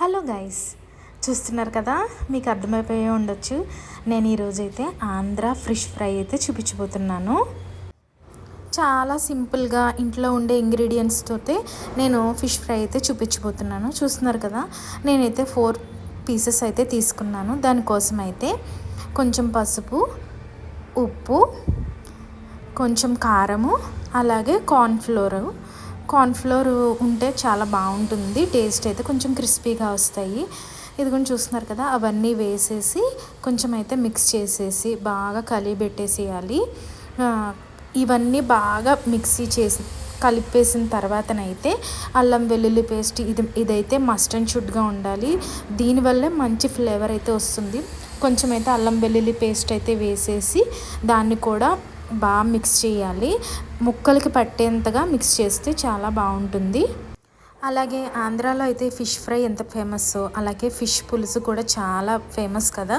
Hello guys చూస్తున్నారు కదా? మీకు అర్థమైపోయి ఉండొచ్చు. నేను ఈరోజైతే ఆంధ్ర ఫిష్ ఫ్రై అయితే చూపించబోతున్నాను. చాలా సింపుల్గా ఇంట్లో ఉండే ఇంగ్రీడియంట్స్తో నేను ఫిష్ ఫ్రై అయితే చూపించబోతున్నాను. చూస్తున్నారు కదా? నేనైతే ఫోర్ పీసెస్ అయితే తీసుకున్నాను. దానికోసం అయితే కొంచెం పసుపు ఉప్పు కొంచెం కారము అలాగే కార్న్ఫ్లోరు కార్న్ఫ్లోర్ ఉంటే చాలా బాగుంటుంది. టేస్ట్ అయితే కొంచెం క్రిస్పీగా వస్తాయి. ఇది కొంచెం చూస్తున్నారు కదా అవన్నీ వేసేసి కొంచెం అయితే మిక్స్ చేసేసి బాగా కలిపెట్టేసేయాలి ఇవన్నీ బాగా మిక్సీ చేసి కలిపేసిన తర్వాతనైతే అల్లం వెల్లుల్లి పేస్ట్ ఇది ఇదైతే మస్ట్ అండ్ షుడ్గా ఉండాలి. దీనివల్లే మంచి ఫ్లేవర్ అయితే వస్తుంది. కొంచెం అయితే అల్లం వెల్లుల్లి పేస్ట్ అయితే వేసేసి దాన్ని కూడా బాగా మిక్స్ చేయాలి. ముక్కలకి పట్టేంతగా మిక్స్ చేస్తే చాలా బాగుంటుంది. అలాగే ఆంధ్రాలో అయితే ఫిష్ ఫ్రై ఎంత ఫేమస్ అలాగే ఫిష్ పులుసు కూడా చాలా ఫేమస్ కదా.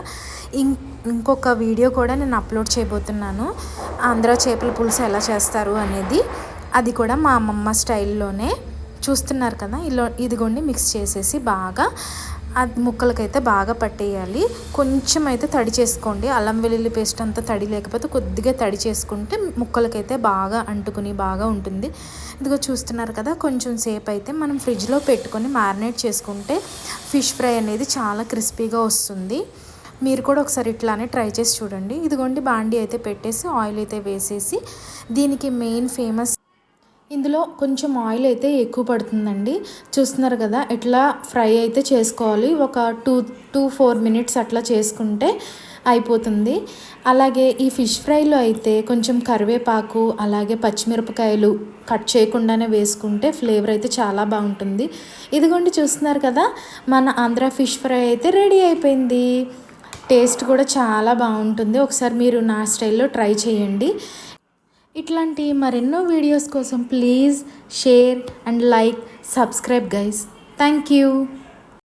ఇం ఇంకొక వీడియో కూడా నేను అప్లోడ్ చేయబోతున్నాను. ఆంధ్ర చేపల పులుసు ఎలా చేస్తారు అనేది. అది కూడా మా అమ్మమ్మ స్టైల్లోనే. చూస్తున్నారు కదా ఇలా ఇదిగోండి మిక్స్ చేసేసి బాగా అది ముక్కలకైతే బాగా పట్టేయాలి. కొంచెం అయితే తడి చేసుకోండి. అల్లం వెల్లుల్లి పేస్ట్ అంతా తడి లేకపోతే కొద్దిగా తడి చేసుకుంటే ముక్కలకైతే బాగా అంటుకుని బాగా ఉంటుంది. ఇదిగో చూస్తున్నారు కదా కొంచెం సేపు అయితే మనం ఫ్రిడ్జ్లో పెట్టుకొని మ్యారినేట్ చేసుకుంటే ఫిష్ ఫ్రై అనేది చాలా క్రిస్పీగా వస్తుంది. మీరు కూడా ఒకసారి ఇట్లానే ట్రై చేసి చూడండి. ఇదిగోండి బాండీ అయితే పెట్టేసి ఆయిల్ అయితే వేసేసి దీనికి మెయిన్ ఫేమస్ ఇందులో కొంచెం ఆయిల్ అయితే ఎక్కువ పడుతుందండి. చూస్తున్నారు కదా ఇట్లా ఫ్రై అయితే చేసుకోవాలి. ఒక టూ టూ ఫోర్ మినిట్స్ అట్లా చేసుకుంటే అయిపోతుంది. అలాగే ఈ ఫిష్ ఫ్రైలో అయితే కొంచెం కరివేపాకు అలాగే పచ్చిమిరపకాయలు కట్ చేయకుండానే వేసుకుంటే ఫ్లేవర్ అయితే చాలా బాగుంటుంది. ఇదిగోండి చూస్తున్నారు కదా మన ఆంధ్ర ఫిష్ ఫ్రై అయితే రెడీ అయిపోయింది. టేస్ట్ కూడా చాలా బాగుంటుంది. ఒకసారి మీరు నా స్టైల్లో ట్రై చేయండి. ఇట్లాంటి మరెన్నో వీడియోస్ కోసం please share and like subscribe guys thank you